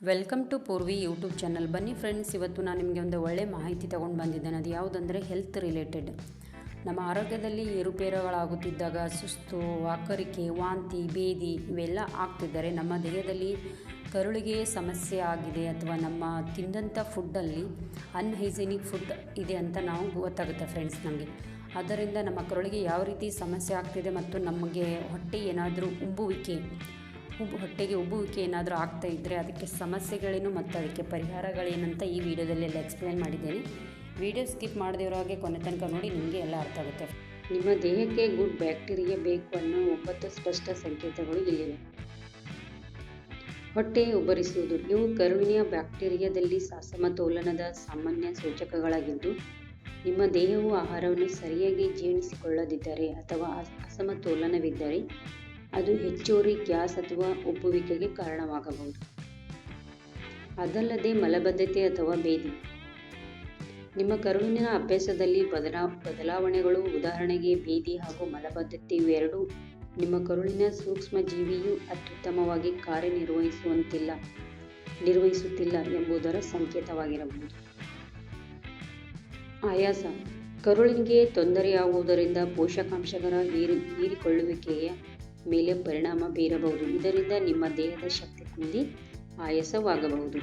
Welcome to Poorvi YouTube channel ಬನ್ನಿ friends ಇವತ್ತು ನಾನು ನಿಮಗೆ ಒಂದು ಒಳ್ಳೆ ಮಾಹಿತಿ ತಗೊಂಡು ಬಂದಿದ್ದೇನೆ. ಅದು ಯಾವುದಂದರೆ ಹೆಲ್ತ್ ರಿಲೇಟೆಡ್ ನಮ್ಮ ಆರೋಗ್ಯದಲ್ಲಿ ಏರುಪೇರುಗಳಾಗುತ್ತಿದ್ದಾಗ ಸುಸ್ತು, ವಾಕರಿಕೆ, ವಾಂತಿ ಬೇದಿ ಇವೆಲ್ಲ ಆಗ್ತಿದ್ದರೆ ನಮ್ಮ ದೇಹದಲ್ಲಿ ಕರುಳಿಗೆ ಸಮಸ್ಯೆ ಆಗಿದೆ ಅಥವಾ ನಮ್ಮ ತಿಂದಂಥ ಫುಡ್ಡಲ್ಲಿ ಅನ್ಹೈಜಿನಿಕ್ ಫುಡ್ ಇದೆ ಅಂತ ನಾವು ಗೊತ್ತಾಗುತ್ತೆ ಫ್ರೆಂಡ್ಸ್ ನಮಗೆ. ಅದರಿಂದ ನಮ್ಮ ಕರುಳಿಗೆ ಯಾವ ರೀತಿ ಸಮಸ್ಯೆ ಆಗ್ತಿದೆ ಮತ್ತು ನಮಗೆ ಹೊಟ್ಟೆ ಏನಾದರೂ ಉಬ್ಬುವಿಕೆ ಹೊಟ್ಟೆಗೆ ಉಬ್ಬುವಿಕೆ ಏನಾದರೂ ಆಗ್ತಾ ಇದ್ದರೆ ಅದಕ್ಕೆ ಸಮಸ್ಯೆಗಳೇನು ಮತ್ತು ಅದಕ್ಕೆ ಪರಿಹಾರಗಳೇನಂತ ಈ ವಿಡಿಯೋದಲ್ಲಿ ಎಲ್ಲ ಎಕ್ಸ್ಪ್ಲೇನ್ ಮಾಡಿದ್ದೇನೆ. ವಿಡಿಯೋ ಸ್ಕಿಪ್ ಮಾಡದಿರೋ ಹಾಗೆ ಕೊನೆ ತನಕ ನೋಡಿ ನಿಮಗೆ ಎಲ್ಲ ಅರ್ಥ ಆಗುತ್ತೆ. ನಿಮ್ಮ ದೇಹಕ್ಕೆ ಗುಡ್ ಬ್ಯಾಕ್ಟೀರಿಯಾ ಬೇಕು ಅನ್ನೋ ಒಂಬತ್ತು ಸ್ಪಷ್ಟ ಸಂಕೇತಗಳು ಇಲ್ಲಿವೆ. ಹೊಟ್ಟೆ ಉಬ್ಬರಿಸುವುದು. ಇವು ಕರುವಿನ ಬ್ಯಾಕ್ಟೀರಿಯಾದಲ್ಲಿ ಅಸಮತೋಲನದ ಸಾಮಾನ್ಯ ಸೂಚಕಗಳಾಗಿದ್ದು, ನಿಮ್ಮ ದೇಹವು ಆಹಾರವನ್ನು ಸರಿಯಾಗಿ ಜೀರ್ಣಿಸಿಕೊಳ್ಳದಿದ್ದರೆ ಅಥವಾ ಅಸ- ಅಸಮತೋಲನವಿದ್ದರೆ ಅದು ಹೆಚ್ಚುವರಿ ಗ್ಯಾಸ್ ಅಥವಾ ಉಬ್ಬುವಿಕೆಗೆ ಕಾರಣವಾಗಬಹುದು. ಅದಲ್ಲದೆ ಮಲಬದ್ಧತೆ ಅಥವಾ ಬೇದಿ ನಿಮ್ಮ ಕರುಳಿನ ಅಭ್ಯಾಸದಲ್ಲಿ ಬದಲಾ, ಬದಲಾವಣೆಗಳು, ಉದಾಹರಣೆಗೆ ಬೇದಿ ಹಾಗೂ ಮಲಬದ್ಧತೆ ಇವೆರಡೂ ನಿಮ್ಮ ಕರುಳಿನ ಸೂಕ್ಷ್ಮ ಜೀವಿಯು ಅತ್ಯುತ್ತಮವಾಗಿ ಕಾರ್ಯನಿರ್ವಹಿಸುವಂತಿಲ್ಲ, ನಿರ್ವಹಿಸುತ್ತಿಲ್ಲ ಎಂಬುದರ ಸಂಕೇತವಾಗಿರಬಹುದು. ಆಯಾಸ. ಕರುಳಿಗೆ ತೊಂದರೆಯಾಗುವುದರಿಂದ ಪೋಷಕಾಂಶಗಳ ಹೀರಿ ಹೀರಿಕೊಳ್ಳುವಿಕೆಯ ಮೇಲೆ ಪರಿಣಾಮ ಬೀರಬಹುದು. ಇದರಿಂದ ನಿಮ್ಮ ದೇಹದ ಶಕ್ತಿ ಕುಂದಿ ಆಯಾಸವಾಗಬಹುದು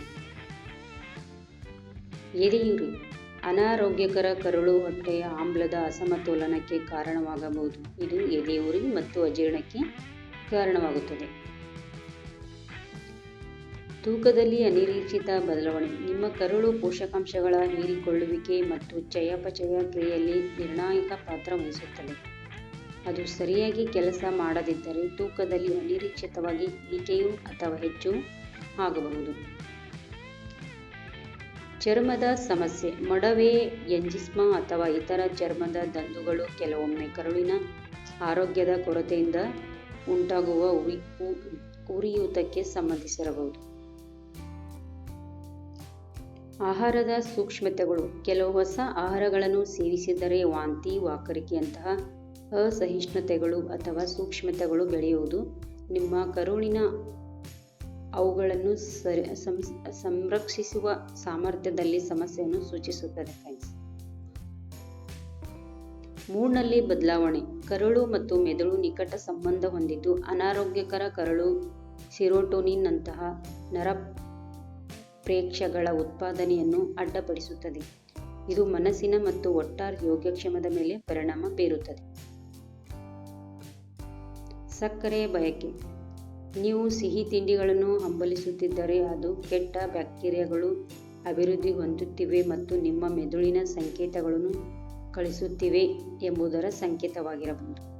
ಎದೆಯುರಿ. ಅನಾರೋಗ್ಯಕರ ಕರುಳು ಹೊಟ್ಟೆಯ ಆಮ್ಲದ ಅಸಮತೋಲನಕ್ಕೆ ಕಾರಣವಾಗಬಹುದು. ಇದು ಎದೆಯುರಿ ಮತ್ತು ಅಜೀರ್ಣಕ್ಕೆ ಕಾರಣವಾಗುತ್ತದೆ. ತೂಕದಲ್ಲಿ ಅನಿರೀಕ್ಷಿತ ಬದಲಾವಣೆ. ನಿಮ್ಮ ಕರುಳು ಪೋಷಕಾಂಶಗಳ ಹೀರಿಕೊಳ್ಳುವಿಕೆ ಮತ್ತು ಚಯಾಪಚಯ ಕ್ರಿಯೆಯಲ್ಲಿ ನಿರ್ಣಾಯಕ ಪಾತ್ರ ವಹಿಸುತ್ತದೆ. ಅದು ಸರಿಯಾಗಿ ಕೆಲಸ ಮಾಡದಿದ್ದರೆ ತೂಕದಲ್ಲಿ ಅನಿರೀಕ್ಷಿತವಾಗಿ ಇಳಿಕೆಯು ಅಥವಾ ಹೆಚ್ಚು ಆಗಬಹುದು. ಚರ್ಮದ ಸಮಸ್ಯೆ. ಮೊಡವೆ, ಎಂಜಿಸ್ಮಾ ಅಥವಾ ಇತರ ಚರ್ಮದ ದಂದುಗಳು ಕೆಲವೊಮ್ಮೆ ಕರುಳಿನ ಆರೋಗ್ಯದ ಕೊರತೆಯಿಂದ ಉಂಟಾಗುವ ಉರಿ ಉರಿಯೂತಕ್ಕೆ ಸಂಬಂಧಿಸಿರಬಹುದು. ಆಹಾರದ ಸೂಕ್ಷ್ಮತೆಗಳು. ಕೆಲವು ಹೊಸ ಆಹಾರಗಳನ್ನು ಸೇವಿಸಿದರೆ ವಾಂತಿ, ವಾಕರಿಕೆಯಂತಹ ಅಸಹಿಷ್ಣುತೆಗಳು ಅಥವಾ ಸೂಕ್ಷ್ಮತೆಗಳು ಬೆಳೆಯುವುದು. ನಿಮ್ಮ ಕರುಳಿನ ಅವುಗಳನ್ನು ಸರಿ ಸಂರಕ್ಷಿಸುವ ಸಾಮರ್ಥ್ಯದಲ್ಲಿ ಸಮಸ್ಯೆಯನ್ನು ಸೂಚಿಸುತ್ತದೆ ಫ್ರೆಂಡ್ಸ್ ಮೂಡ್ನಲ್ಲಿ ಬದಲಾವಣೆ. ಕರುಳು ಮತ್ತು ಮೆದುಳು ನಿಕಟ ಸಂಬಂಧ ಹೊಂದಿದ್ದು ಅನಾರೋಗ್ಯಕರ ಕರುಳು, ಸಿರೋಟೋನಿನ್ನಂತಹ ನರ ಪ್ರೇಕ್ಷಗಳ ಉತ್ಪಾದನೆಯನ್ನು ಅಡ್ಡಪಡಿಸುತ್ತದೆ. ಇದು ಮನಸ್ಸಿನ ಮತ್ತು ಒಟ್ಟಾರೆ ಯೋಗ್ಯಕ್ಷಮದ ಮೇಲೆ ಪರಿಣಾಮ ಬೀರುತ್ತದೆ. ಸಕ್ಕರೆ ಬಯಕೆ. ನೀವು ಸಿಹಿ ತಿಂಡಿಗಳನ್ನು ಹಂಬಲಿಸುತ್ತಿದ್ದರೆ ಅದು ಕೆಟ್ಟ ಬ್ಯಾಕ್ಟೀರಿಯಾಗಳು ಅಭಿವೃದ್ಧಿ ಹೊಂದುತ್ತಿವೆ ಮತ್ತು ನಿಮ್ಮ ಮೆದುಳಿನ ಸಂಕೇತಗಳನ್ನು ಕಳಿಸುತ್ತಿವೆ ಎಂಬುದರ ಸಂಕೇತವಾಗಿರಬಹುದು.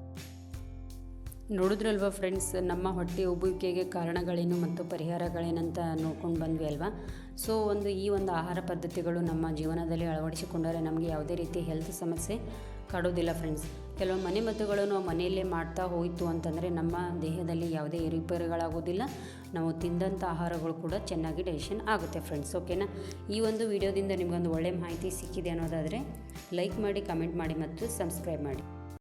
ನೋಡಿದ್ರಲ್ವಾ ಫ್ರೆಂಡ್ಸ್ ನಮ್ಮ ಹೊಟ್ಟೆ ಉಬ್ಬುವಿಕೆಗೆ ಕಾರಣಗಳೇನು ಮತ್ತು ಪರಿಹಾರಗಳೇನಂತ ನೋಡ್ಕೊಂಡು ಬಂದ್ವಿ ಅಲ್ವಾ? ಸೊ ಒಂದು ಈ ಒಂದು ಆಹಾರ ಪದ್ಧತಿಗಳು ನಮ್ಮ ಜೀವನದಲ್ಲಿ ಅಳವಡಿಸಿಕೊಂಡರೆ ನಮಗೆ ಯಾವುದೇ ರೀತಿ ಹೆಲ್ತ್ ಸಮಸ್ಯೆ ಕಾಡೋದಿಲ್ಲ ಫ್ರೆಂಡ್ಸ್ ಕೆಲವು ಮನೆ ಮದ್ದುಗಳು ನಾವು ಮನೆಯಲ್ಲೇ ಮಾಡ್ತಾ ಹೋಯಿತು ಅಂತಂದರೆ ನಮ್ಮ ದೇಹದಲ್ಲಿ ಯಾವುದೇ ಏರುಪೇರುಗಳಾಗೋದಿಲ್ಲ ನಾವು ತಿಂದಂಥ ಆಹಾರಗಳು ಕೂಡ ಚೆನ್ನಾಗಿ ಡೈಜೆಷನ್ ಆಗುತ್ತೆ ಫ್ರೆಂಡ್ಸ್ ಓಕೆನಾ ಈ ಒಂದು ವಿಡಿಯೋದಿಂದ ನಿಮಗೊಂದು ಒಳ್ಳೆಯ ಮಾಹಿತಿ ಸಿಕ್ಕಿದೆ ಅನ್ನೋದಾದರೆ ಲೈಕ್ ಮಾಡಿ ಕಮೆಂಟ್ ಮಾಡಿ ಮತ್ತು ಸಬ್ಸ್ಕ್ರೈಬ್ ಮಾಡಿ.